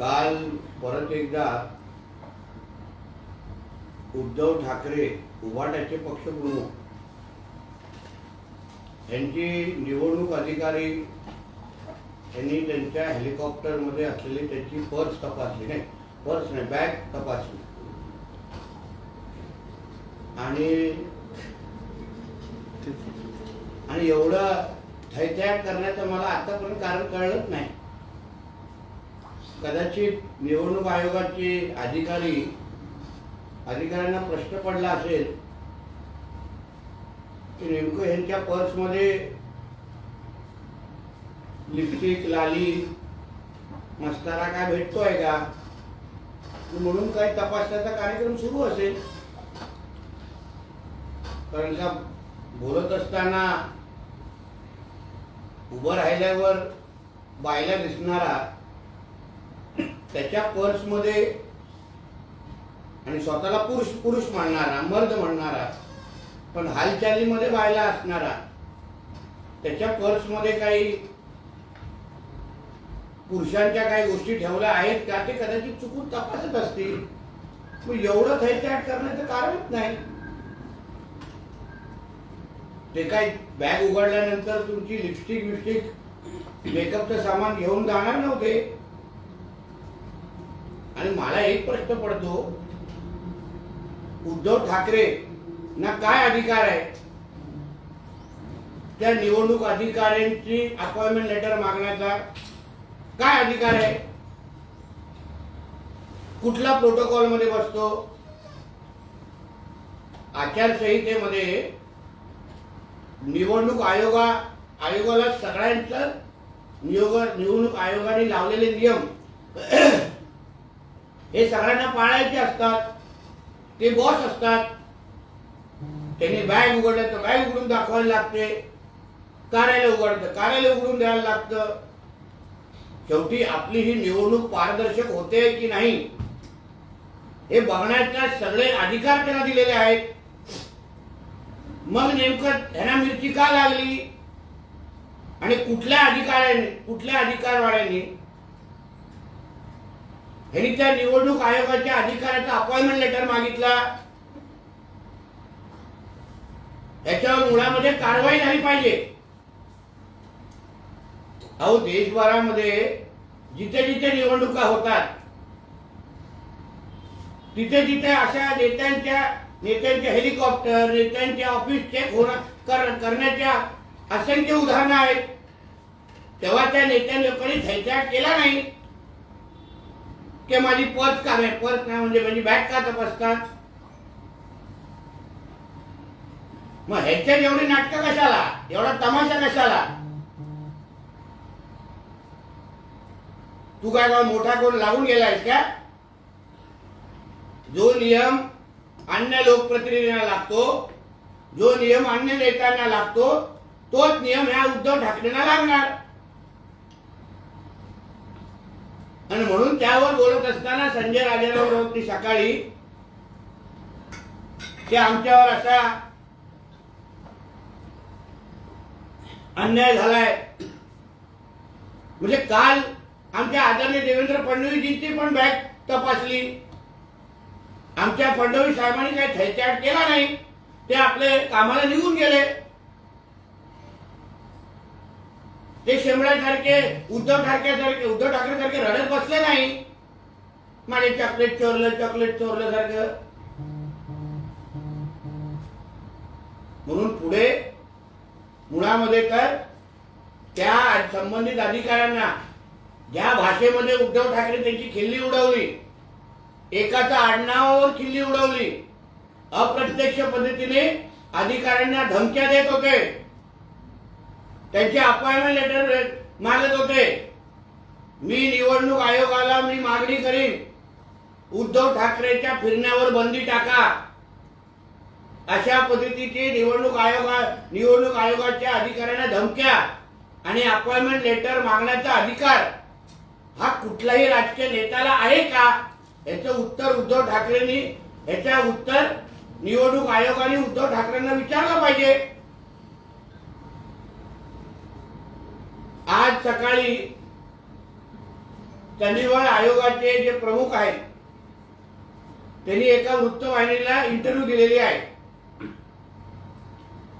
काल परत एकदा उद्धव ठाकरे उभाट्याचे पक्षप्रमुख. यांची निवडणूक अधिकारी यांनी त्यांच्या हेलिकॉप्टरमध्ये असलेली त्यांची पर्स तपासली नाही. पर्स नाही बॅग तपासली. आणि आणि एवढं थैथयाट करण्याचं मला आतापर्यंत कारण कळलंच नाही. कदाचित निवडणूक आयोगाचे अधिकारी अधिकाऱ्यांना प्रश्न पडला असेल की नेमकं ह्यांच्या पर्समध्ये लिपस्टिक लाली मस्तारा काय भेटतोय का? म्हणून काही तपासण्याचा कार्यक्रम सुरू असेल. कारण का बोलत असताना उभं राहिल्यावर बायला दिसणारा त्याच्या पर्समध्ये आणि स्वतःला पुरुष पुरुष म्हणणारा मर्द म्हणणारा पण हालचालीमध्ये बायला असणारा त्याच्या पर्समध्ये काही पुरुषांच्या काही गोष्टी ठेवल्या आहेत का ते कदाचित चुकून तपासत असतील. मग एवढं थैत्याट करण्याचं कारणच नाही. ते काय बॅग उघडल्यानंतर तुमची लिपस्टिक बिपस्टिक मेकअपचं सामान घेऊन जाणार नव्हते. आणि मला एक प्रश्न पडतो. उद्धव ठाकरे ना काय अधिकार आहे? त्या निवडणूक अधिकाऱ्यांची अपॉइंटमेंट लेटर मागण्याचा काय अधिकार आहे? कुठला प्रोटोकॉलमध्ये बसतो? आचारसंहितेमध्ये निवडणूक आयोगा आयोगाला सगळ्यांचं निवडणूक आयोगाने लावलेले नियम हे सगळ्यांना पाळायचे असतात. ते बॉस असतात. त्यांनी बॅग उघडलं तर बॅग उघडून दाखवायला लागते. कार्यालय उघडतं. कार्यालय उघडून द्यायला लागतं. शेवटी आपली ही निवडणूक पारदर्शक होते की नाही हे बघण्याचा सगळे अधिकार त्यांना दिलेले आहेत. मग नेमकं ह्यांना मिरची का लागली? आणि कुठल्या अधिकाऱ्याने कुठल्या अधिकारवाड्यांनी ह्यांनी त्या निवडणूक आयोगाच्या अधिकाऱ्याचा अपॉइंटमेंट लेटर मागितला. याच्यावर मुळामध्ये कारवाई झाली पाहिजे. अहो देशभरामध्ये जिथे जिथे निवडणुका होतात तिथे तिथे अशा नेत्यांच्या नेत्यांचे हेलिकॉप्टर नेत्यांचे ऑफिस चेक होणार कर, करण्याच्या असंख्य उदाहरणं आहेत. तेव्हा त्या नेत्या लोकांनी थैत्याट केला नाही. की माझी पर्स का नाही? पर्स नाही म्हणजे माझी बॅग का तपासतात मग ह्याच्यात एवढी नाटकं कशाला? एवढा तमाशा कशाला? तू काय का मोठा कोण लागून गेलायस का? जो नियम अन्य लोकप्रतिनिधींना लागतो जो नियम अन्य नेत्यांना लागतो तोच नियम ह्या उद्धव ठाकरेंना लागणार. आणि म्हणून त्यावर बोलत असताना संजय राजाराव होती सकाळी की आमच्यावर असा अन्याय झालाय. म्हणजे काल आमच्या आदरणीय देवेंद्र फडणवीसजींची पण बॅग तपासली. आमच्या फडणवीस साहेबांनी काही थैचाट केला नाही. ते आपले कामाला निघून गेले. ते शेंबड्यासारखे उद्धव ठाकरे सारखे उद्धव ठाकरे सारखे रडत बसले नाही. माझे चॉकलेट चोरलं चॉकलेट चोरलं सारखं. म्हणून पुढे मुळामध्ये तर त्या संबंधित अधिकाऱ्यांना ज्या भाषेमध्ये उद्धव ठाकरे त्यांची खिल्ली उडवली एकाच्या आडनावावर खिल्ली उडवली अप्रत्यक्ष पद्धतीने अधिकाऱ्यांना धमक्या देत होते. त्यांचे अपॉइंटमेंट लेटर मागत होते. मी निवडणूक आयोगाला मी मागणी करीन. उद्धव ठाकरेच्या फिरण्यावर बंदी टाका. अशा पद्धतीची निवडणूक आयोगा निवडणूक आयोगाच्या अधिकाऱ्यांना धमक्या आणि अपॉइंटमेंट लेटर मागण्याचा अधिकार हा कुठलाही राजकीय नेत्याला आहे का? याचं उत्तर उद्धव ठाकरेंनी याच्या उत्तर निवडणूक आयोगाने उद्धव ठाकरेंना विचारलं पाहिजे. आज सकाळी चंदीगड आयोगाचे जे प्रमुख आहेत त्यांनी एका वृत्तवाहिनीला इंटरव्ह्यू दिलेली आहे.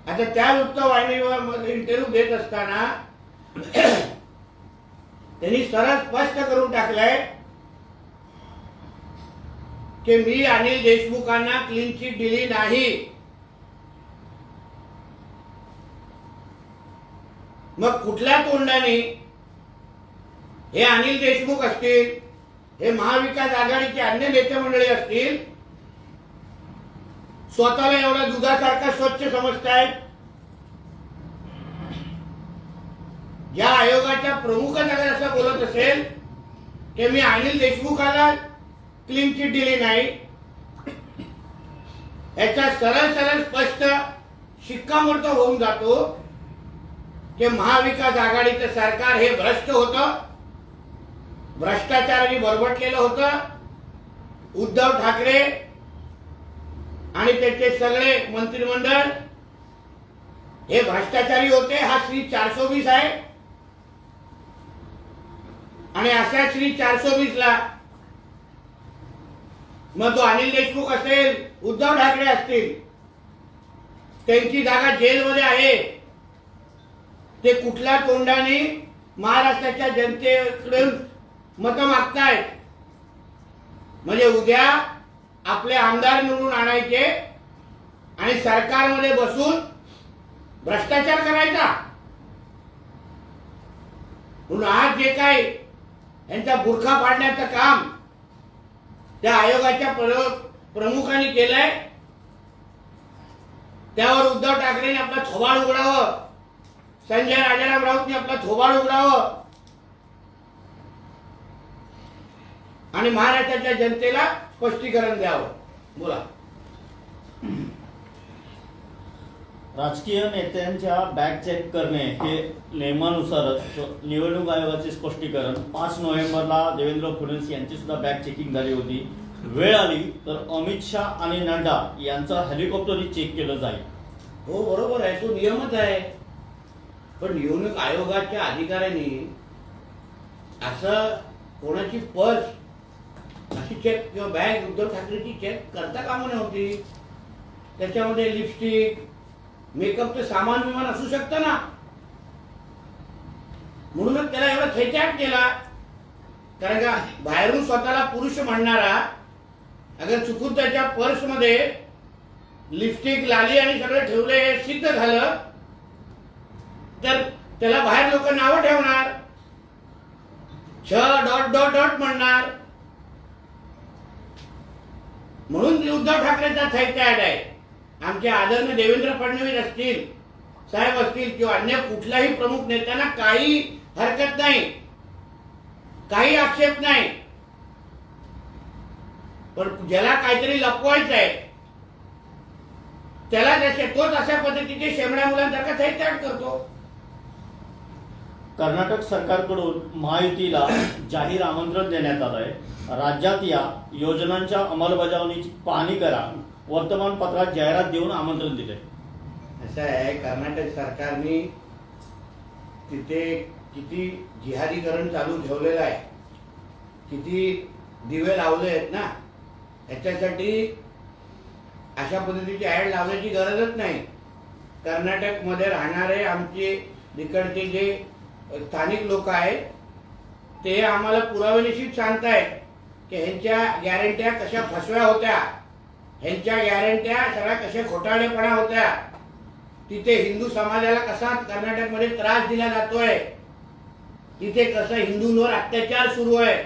आता त्या वृत्तवाहिनीवर इंटरव्ह्यू देत असताना त्यांनी सरळ स्पष्ट करून टाकलंय की मी अनिल देशमुखांना क्लीन चिट दिली नाही. मग कुठल्या तोंडाने हे अनिल देशमुख असतील हे महाविकास आघाडीचे अन्य नेते मंडळी असतील स्वतःला एवढा दुधासारखा स्वच्छ समजतायत? या आयोगाच्या प्रमुखात अगर असं बोलत असेल की मी अनिल देशमुखाला क्लीन चिट दिली नाही. याचा सरळ सरळ स्पष्ट शिक्कामोर्तब होऊन जातो. की महाविकास आघाडीचं सरकार हे भ्रष्ट होतं भ्रष्टाचाराने बरबटलेलं होतं उद्धव ठाकरे आणि त्याचे सगळे मंत्रिमंडळ हे भ्रष्टाचारी होते हा श्री चारशे वीस आहे. आणि अशा श्री चारशे वीस ला मग तो अनिल देशमुख असेल उद्धव ठाकरे असतील त्यांची जागा जेलमध्ये आहे. ते कुठल्या तोंडाने महाराष्ट्राच्या जनतेकडून मत मागतायत? म्हणजे उद्या आपले आमदार निवडून आणायचे आणि सरकारमध्ये बसून भ्रष्टाचार करायचा? म्हणून आज जे काय यांचा बुरखा पाडण्याचं काम त्या आयोगाच्या प्रमुखाने प्रमुखांनी केलंय त्यावर उद्धव ठाकरेने आपला थोबाड उघडावं. संजय राजाराम राऊतने आपला थोबाड उघडावं. आणि महाराष्ट्राच्या जनतेला स्पष्टीकरण द्यावं. बोला. राजकीय नेत्यांच्या बॅग चेक करणे हे नियमानुसारच. निवडणूक आयोगाचे स्पष्टीकरण. पाच नोव्हेंबरला देवेंद्र फडणवीस यांची सुद्धा बॅग चेकिंग झाली होती. वेळ आली तर अमित शाह आणि नड्डा यांचं हेलिकॉप्टरही चेक केलं जाईल. हो बरोबर आहे. तो नियमच आहे. पण निवडणूक आयोगाच्या अधिकाऱ्यांनी असं कोणाची पर्स अशी चेक किंवा बॅग उद्धव ठाकरेची चेक करता कामा नव्हती. त्याच्यामध्ये लिपस्टिक मेकअपचं सामान विमान असू शकतं ना. म्हणूनच त्याला एवढा थैत्याग केला. कारण का बाहेरून स्वतःला पुरुष म्हणणारा अगर चुकून त्याच्या पर्समध्ये लिपस्टिक लाली आणि सगळं ठेवलं हे सिद्ध झालं तर त्याला बाहेर लोक नावं ठेवणार. छ डॉट डॉट डॉट म्हणणार. म्हणून उद्धव ठाकरेचा साहित्य ऍड आहे. आमचे आदरणीय देवेंद्र फडणवीस असतील साहेब असतील किंवा अन्य कुठल्याही प्रमुख नेत्यांना काही हरकत नाही. काही आक्षेप नाही. पण ज्याला काहीतरी लपवायचं आहे त्याला जसे तोच अशा पद्धतीचे शेमड्या मुलांसारखा साहित्य करतो. कर्नाटक सरकारकडून महायुतीला जाहीर आमंत्रण देण्यात आलंय. राज्यात या योजनांच्या अंमलबजावणीची पाहणी करा. वर्तमानपत्रात जाहिरात देऊन आमंत्रण दिले असं आहे कर्नाटक सरकारने तिथे किती जिहादीकरण चालू ठेवलेलं आहे किती दिवे लावले आहेत ना याच्यासाठी अशा पद्धतीची ऍड लावण्याची गरजच नाही. कर्नाटकमध्ये राहणारे आमचे तिकडचे जे स्थानिक लोक आहेत. ते आम्हाला पुराव्यानिशीच सांगतायत की ह्यांच्या गॅरंट्या कशा फसव्या होत्या. ह्यांच्या गॅरंट्या सगळ्या कशा खोटाळेपणा होत्या. तिथे हिंदू समाजाला कसा कर्नाटकमध्ये त्रास दिला जातोय. तिथे कसं हिंदूंवर अत्याचार सुरू आहे.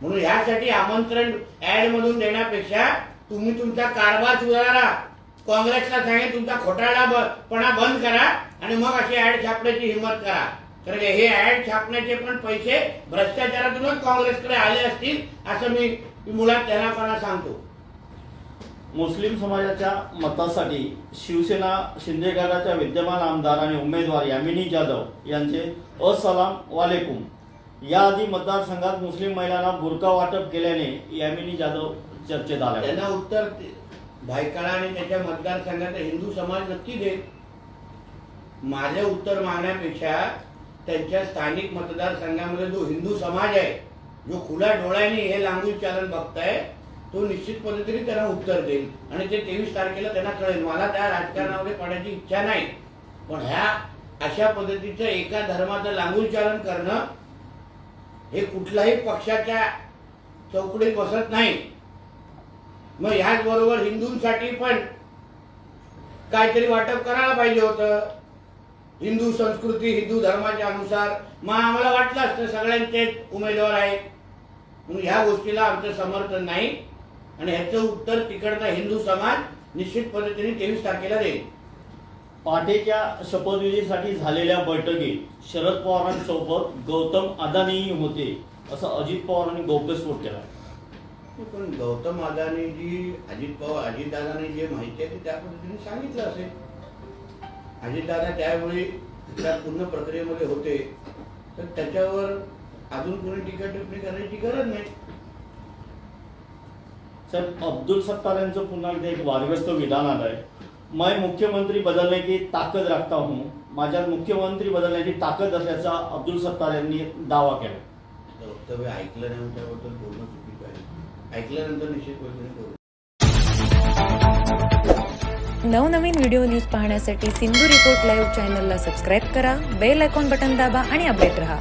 म्हणून ह्यासाठी आमंत्रण ऍड मधून देण्यापेक्षा तुम्ही तुमचा कारभार सुधारा. काँग्रेसला सांगेल तुमचा खोटाळापणा बंद करा आणि मग अशी ऍड छापण्याची हिंमत करा. कारण हे ऍड छापण्याचे पण पैसे भ्रष्टाचारातूनच काँग्रेसकडे आले असतील असं मी मुळात त्यांना सांगतो. मुस्लिम समाजाच्या मतासाठी शिवसेना शिंदे गटाच्या विद्यमान आमदार आणि उमेदवार यामिनी जाधव यांचे असलाम वालेकुम. याआधी मतदारसंघात मुस्लिम महिलांना बुरका वाटप केल्याने यामिनी जाधव चर्चेत आल्या. त्यांना उत्तर भायखळा आणि त्याच्या मतदारसंघाचा हिंदू समाज नक्की देत माझे उत्तर मागण्यापेक्षा त्यांच्या स्थानिक मतदारसंघामध्ये जो हिंदू समाज आहे जो खुला डोळ्याने हे लांगून चालन बघताय तो निश्चित तरी त्यांना उत्तर देईल. आणि ते तेवीस तारखेला त्यांना कळेल. मला त्या राजकारणामध्ये पडायची इच्छा नाही. पण ह्या अशा पद्धतीचं एका धर्माचं लांगून चालन करणं हे कुठल्याही पक्षाच्या चौकडीत बसत नाही. मग ह्याच बरोबर हिंदूंसाठी पण काहीतरी वाटप करायला पाहिजे होतं. हिंदू संस्कृती हिंदू धर्माच्या अनुसार. मग आम्हाला वाटलं असतं सगळ्यांचे उमेदवार आहेत. म्हणून ह्या गोष्टीला आमचं समर्थन नाही. आणि ह्याचं उत्तर तिकडचा हिंदू समाज निश्चित पद्धतीने तेवीस तारखेला देईल. पाटेच्या शपथविधीसाठी झालेल्या बैठकीत शरद पवारांसोबत गौतम अदानीही होते असं अजित पवारांनी गौप्यस्फोट केला. पण गौतम अदानी जी अजित पवार अजितदादांनी जे माहिती आहे ते त्या पद्धतीने सांगितलं असेल. अजितदादा त्यावेळी त्या पूर्ण प्रक्रियेमध्ये होते. तर त्याच्यावर अजून कोणी टीका टिप्पणी करण्याची गरज नाही. साहेब अब्दुल सत्तार यांचं पुन्हा एकदा एक वादग्रस्त विधान आलंय. मैं मुख्यमंत्री बदलने की ताकद रखता हूं. माझ्यात मुख्यमंत्री बदलण्याची ताकद असल्याचा अब्दुल सत्तार यांनी दावा केला. वक्तव्य ऐकलं नाही त्याबद्दल आहे ऐकल्यानंतर निश्चित नवनवीन व्हिडिओ न्यूज पाहण्यासाठी सिंधू रिपोर्ट लाईव्ह चॅनलला सबस्क्राईब करा बेल आयकॉन बटन दाबा आणि अपडेट रहा.